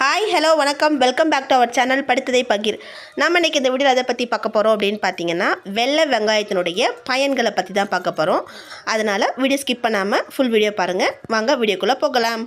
Hi hello வணக்கம். Welcome back to our channel படித்ததை பகிர். நம்ம இன்றைக்கி இந்த வீடியோ அதை பற்றி பார்க்க போகிறோம் அப்படின்னு பார்த்தீங்கன்னா வெள்ளை வெங்காயத்தினுடைய பயன்களை பற்றி தான் பார்க்க போகிறோம் அதனால் வீடியோ ஸ்கிப் பண்ணாமல் ஃபுல் வீடியோ பாருங்கள் வாங்க வீடியோக்குள்ளே போகலாம்.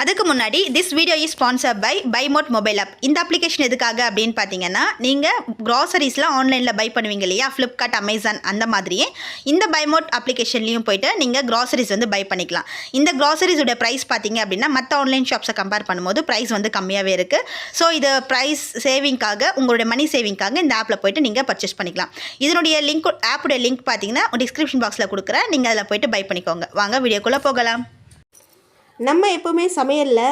அதுக்கு முன்னாடி this video is sponsor by பைமோட் mobile app இந்த அப்ளிகேஷன் எதுக்காக அப்படின்னு பார்த்தீங்கன்னா நீங்கள் க்ராசரிஸ்லாம் ஆன்லைனில் பை பண்ணுவீங்க இல்லையா? ஃப்ளிப்கார்ட் அமேசான் அந்த மாதிரியே. இந்த பைமோட் அப்ளிகேஷன்லையும் போயிட்டு நீங்கள் க்ராசரிஸ் வந்து பை பண்ணிக்கலாம். இந்த க்ராசரிஸோட ப்ரைஸ் பார்த்தீங்க அப்படின்னா மற்ற ஆன்லைன் ஷாப்ஸை கம்பேர் பண்ணும்போது ப்ரைஸ் வந்து கம்மியாகவே இருக்குது ஸோ இது ப்ரைஸ் சேவிங்காக உங்களுடைய மணி சேவிங்காக இந்த ஆப்பில் போயிட்டு நீங்கள் பர்ச்சேஸ் பண்ணிக்கலாம். இதனுடைய லிங்க் ஆப்புடைய லிங்க் பார்த்தீங்கன்னா டிஸ்கிரிப்ஷன் பாக்ஸில் கொடுக்குறேன். நீங்கள் அதில் போயிட்டு பை பண்ணிக்கோங்க. வாங்க வீடியோக்குள்ளே போகலாம். நம்ம எப்போவுமே சமையலில்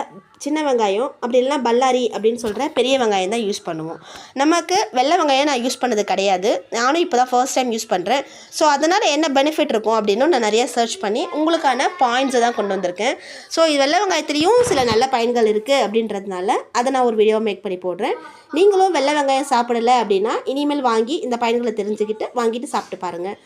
சின்ன வெங்காயம் அப்படி இல்லைனா பல்லாரி அப்படின்னு சொல்கிற பெரிய வெங்காயம் தான் யூஸ் பண்ணுவோம். நமக்கு வெள்ளை வெங்காயம் நான் யூஸ் பண்ணது கிடையாது. நானும் இப்போ தான் ஃபர்ஸ்ட் டைம் யூஸ் பண்ணுறேன் ஸோ அதனால் என்ன பெனிஃபிட் இருக்கும் அப்படின்னு நான் நிறைய சர்ச் பண்ணி உங்களுக்கான பாயிண்ட்ஸை தான் கொண்டு வந்திருக்கேன். ஸோ இது வெள்ளை வெங்காயத்துலேயும் சில நல்ல பயன்கள் இருக்குது அப்படின்றதுனால அதை நான் ஒரு வீடியோ மேக் பண்ணி போடுறேன். நீங்களும் வெள்ளை வெங்காயம் சாப்பிடலை அப்படின்னா இனிமேல் வாங்கி இந்த பயன்களை தெரிஞ்சுக்கிட்டு வாங்கிட்டு சாப்பிட்டு பாருங்கள்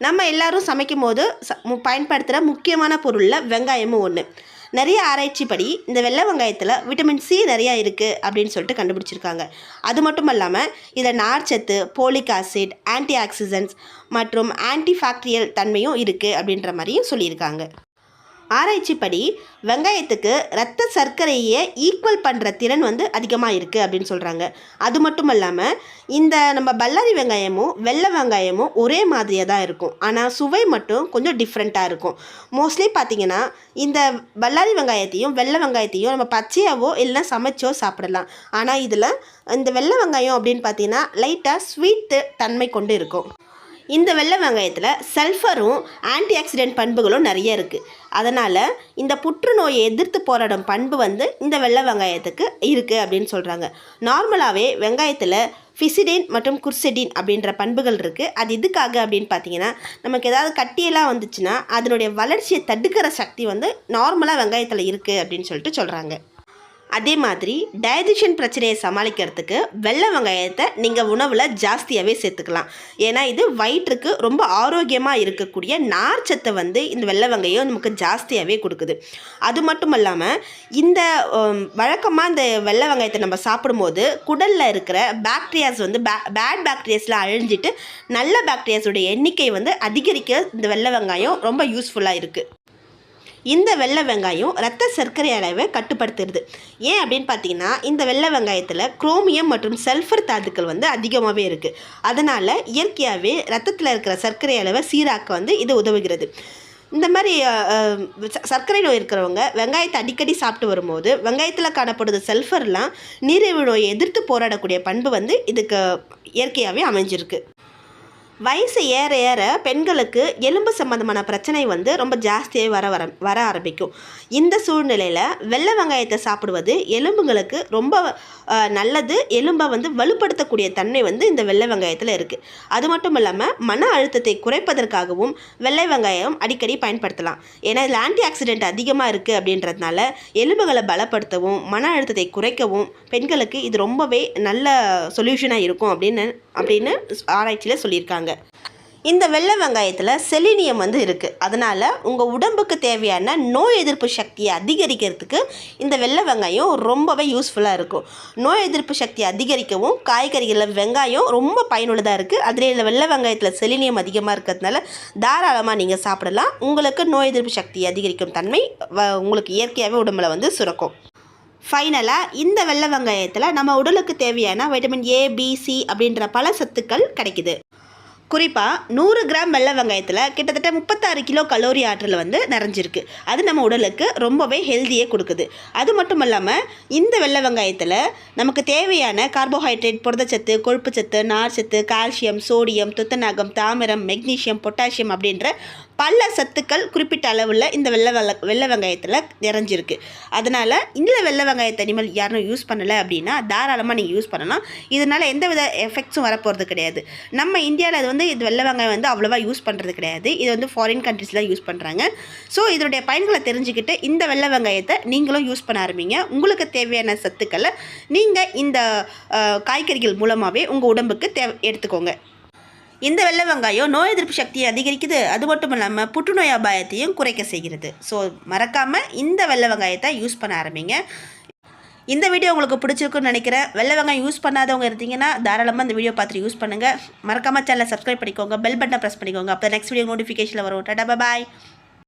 நம்ம எல்லாரும் சமைக்கும் போது ச மு- பயன்படுத்துகிற முக்கியமான பொருளில் வெங்காயமும் ஒன்று நிறைய ஆராய்ச்சிப்படி இந்த வெள்ளை வெங்காயத்தில் விட்டமின் சி நிறையா இருக்குது அப்படின்னு சொல்லிட்டு கண்டுபிடிச்சிருக்காங்க. அது மட்டும் இல்லாமல் இதில் நார்ச்சத்து போலிக் ஆசிட் ஆன்டி ஆக்சிடென்ட்ஸ் மற்றும் ஆன்டி பாக்டீரியல் தன்மையும் இருக்குது அப்படின்ற மாதிரியும் சொல்லியிருக்காங்க. ஆராய்ச்சிப்படி வெங்காயத்துக்கு ரத்த சர்க்கரையை ஈக்குவல் பண்ணுற திறன் வந்து அதிகமாக இருக்குது அப்படின்னு சொல்கிறாங்க அது மட்டும் இல்லாமல் இந்த நம்ம பல்லாரி வெங்காயமும் வெள்ளை வெங்காயமும் ஒரே மாதிரியாக தான் இருக்கும். ஆனால் சுவை மட்டும் கொஞ்சம் டிஃப்ரெண்ட்டாக இருக்கும். மோஸ்ட்லி பார்த்தீங்கன்னா இந்த பல்லாரி வெங்காயத்தையும் வெள்ளை வெங்காயத்தையும் நம்ம பச்சையாவோ இல்லைன்னா சமைச்சோ சாப்பிடலாம். ஆனால் இதில் இந்த வெள்ளை வெங்காயம் அப்படின்னு பார்த்தீங்கன்னா லைட்டாக ஸ்வீட்டு தன்மை கொண்டு இருக்கும். இந்த வெள்ளை வெங்காயத்தில் சல்ஃபரும் ஆன்டி ஆக்சிடென்ட் பண்புகளும் நிறைய இருக்குது அதனால் இந்த புற்றுநோயை எதிர்த்து போராடும் பண்பு வந்து இந்த வெள்ளை வெங்காயத்துக்கு இருக்குது அப்படின்னு சொல்கிறாங்க நார்மலாகவே வெங்காயத்தில் ஃபிசிடின் மற்றும் குர்செடின் அப்படின்ற பண்புகள் இருக்குது அது எதுக்காக அப்படின்னு பார்த்தீங்கன்னா நமக்கு ஏதாவது கட்டியெல்லாம் வந்துச்சுன்னா அதனுடைய வளர்ச்சியை தடுக்கிற சக்தி வந்து நார்மலாக வெங்காயத்தில் இருக்குது அப்படின்னு சொல்லிட்டு சொல்கிறாங்க அதே மாதிரி டயஜிஷன் பிரச்சனையை சமாளிக்கிறதுக்கு வெள்ளை வெங்காயத்தை நீங்கள் உணவில் ஜாஸ்தியாகவே சேர்த்துக்கலாம். ஏன்னா இது வயிற்றுக்கு ரொம்ப ஆரோக்கியமாக இருக்கக்கூடிய நார்ச்சத்தை வந்து இந்த வெள்ளை வெங்காயம் நமக்கு ஜாஸ்தியாகவே கொடுக்குது. அது மட்டும் இல்லாமல் இந்த வழக்கமாக இந்த வெள்ளை வெங்காயத்தை நம்ம சாப்பிடும்போது குடலில் இருக்கிற பாக்டீரியாஸ் வந்து பே பேட் பாக்டீரியாஸ்லாம் அழிஞ்சிட்டு நல்ல பாக்டீரியாஸோட எண்ணிக்கை வந்து அதிகரிக்க இந்த வெள்ளை வெங்காயம் ரொம்ப யூஸ்ஃபுல்லாக இருக்குது இந்த வெள்ளை வெங்காயம் ரத்த சர்க்கரை அளவை கட்டுப்படுத்துறது. ஏன் அப்படின்னு பார்த்தீங்கன்னா இந்த வெள்ளை வெங்காயத்தில் குரோமியம் மற்றும் சல்ஃபர் தாதுக்கள் வந்து அதிகமாகவே இருக்குது அதனால் இயற்கையாகவே ரத்தத்தில் இருக்கிற சர்க்கரை அளவை சீராக்க வந்து இது உதவுகிறது. இந்த மாதிரி சர்க்கரை நோய் இருக்கிறவங்க வெங்காயத்தை அடிக்கடி சாப்பிட்டு வரும்போது வெங்காயத்தில் காணப்படுது சல்ஃபர்லாம் நீரிழிவு நோயை எதிர்த்து போராடக்கூடிய பண்பு வந்து இதுக்கு இயற்கையாகவே அமைஞ்சிருக்கு. வயசு ஏற ஏற பெண்களுக்கு எலும்பு சம்மந்தமான பிரச்சனை வந்து ரொம்ப ஜாஸ்தியாக வர வர வர ஆரம்பிக்கும். இந்த சூழ்நிலையில் வெள்ளை வெங்காயத்தை சாப்பிடுவது எலும்புகளுக்கு ரொம்ப நல்லது. எலும்பை வந்து வலுப்படுத்தக்கூடிய தன்மை வந்து இந்த வெள்ளை வெங்காயத்தில் இருக்குது அது மட்டும் இல்லாமல் மன அழுத்தத்தை குறைப்பதற்காகவும் வெள்ளை வெங்காயம் அடிக்கடி பயன்படுத்தலாம். ஏன்னா இதில் ஆன்டி ஆக்சிடென்ட் அதிகமாக இருக்குது அப்படின்றதுனால எலும்புகளை பலப்படுத்தவும் மன அழுத்தத்தை குறைக்கவும் பெண்களுக்கு இது ரொம்பவே நல்ல சொல்யூஷனாக இருக்கும் அப்படின்னு அப்படின்னு ஆராய்ச்சியில் சொல்லியிருக்காங்க. இந்த வெள்ளை வெங்காயத்தில் செலினியம் வந்து இருக்குது அதனால் உங்கள் உடம்புக்கு தேவையான நோய் எதிர்ப்பு சக்தியை அதிகரிக்கிறதுக்கு இந்த வெள்ளை வெங்காயம் ரொம்பவே யூஸ்ஃபுல்லாக இருக்கும். நோய் எதிர்ப்பு சக்தியை அதிகரிக்கவும் காய்கறிகளில் வெங்காயம் ரொம்ப பயனுள்ளதாக இருக்குது அதில் இந்த வெள்ளை வெங்காயத்தில் செலினியம் அதிகமாக இருக்கிறதுனால தாராளமாக நீங்கள் சாப்பிடலாம். உங்களுக்கு நோய் எதிர்ப்பு சக்தியை அதிகரிக்கும் தன்மை வ- உங்களுக்கு இயற்கையாகவே உடம்புல வந்து சுரக்கும். ஃபைனலாக இந்த வெள்ளை வெங்காயத்தில் நம்ம உடலுக்கு தேவையான வைட்டமின் ஏ பி சி அப்படின்ற பல சத்துக்கள் கிடைக்குது. குறிப்பாக நூறு கிராம் வெள்ளை வெங்காயத்தில் கிட்டத்தட்ட முப்பத்தாறு கிலோ கலோரி ஆற்றல் வந்து நிறைஞ்சிருக்கு. அது நம்ம உடலுக்கு ரொம்பவே ஹெல்த்தியே கொடுக்குது. அது மட்டும் இல்லாமல் இந்த வெள்ளை வெங்காயத்தில் நமக்கு தேவையான கார்போஹைட்ரேட் புரதச்சத்து கொழுப்புச்சத்து நார்ச்சத்து கால்சியம் சோடியம் துத்தநாகம் தாமிரம் மெக்னீசியம் பொட்டாசியம் அப்படின்ற பல சத்துக்கள் குறிப்பிட்ட அளவில் இந்த வெள்ளை வெள்ள வெள்ளை வெங்காயத்தில் நிறைஞ்சிருக்கு. அதனால் இந்த வெள்ளை வெங்காயத்தை இனிமேல் யாரும் யூஸ் பண்ணலை அப்படின்னா தாராளமாக நீங்கள் யூஸ் பண்ணலாம். இதனால் எந்த வித எஃபெக்ட்ஸும் வரப்போகிறது கிடையாது. நம்ம இந்தியாவில் அது வந்து இது வெள்ளை வெங்காயம் வந்து அவ்வளோவா யூஸ் பண்ணுறது கிடையாது. இது வந்து ஃபாரின் கண்ட்ரீஸில் யூஸ் பண்ணுறாங்க ஸோ இதனுடைய பயன்களை தெரிஞ்சுக்கிட்டு இந்த வெள்ளை வெங்காயத்தை நீங்களும் யூஸ் பண்ண ஆரம்பிங்க. உங்களுக்கு தேவையான சத்துக்களை நீங்கள் இந்த காய்கறிகள் மூலமாகவே உங்கள் உடம்புக்கு தேவை எடுத்துக்கோங்க. இந்த வெள்ளை வெங்காயம் நோய் எதிர்ப்பு சக்தியை அதிகரிக்குது. அது மட்டும் இல்லாமல் புற்றுநோய் அபாயத்தையும் குறைக்க செய்கிறது. ஸோ மறக்காமல் இந்த வெள்ளை வெங்காயத்தை யூஸ் பண்ண ஆரம்பிங்க. இந்த வீடியோ உங்களுக்கு பிடிச்சிருக்குன்னு நினைக்கிறேன். வெள்ளை வெங்காயம் யூஸ் பண்ணாதவங்க இருந்தீங்கன்னா தாராளமாக இந்த வீடியோ பார்த்துட்டு யூஸ் பண்ணுங்கள் மறக்காமல் சேனலை சப்ஸ்கிரைப் பண்ணிக்கோங்க. பெல் பட்டனை ப்ரெஸ் பண்ணிக்கோங்க. அப்போ நெக்ஸ்ட் வீடியோ நோட்டிஃபிகேஷனில் வரும். டாடா பாய்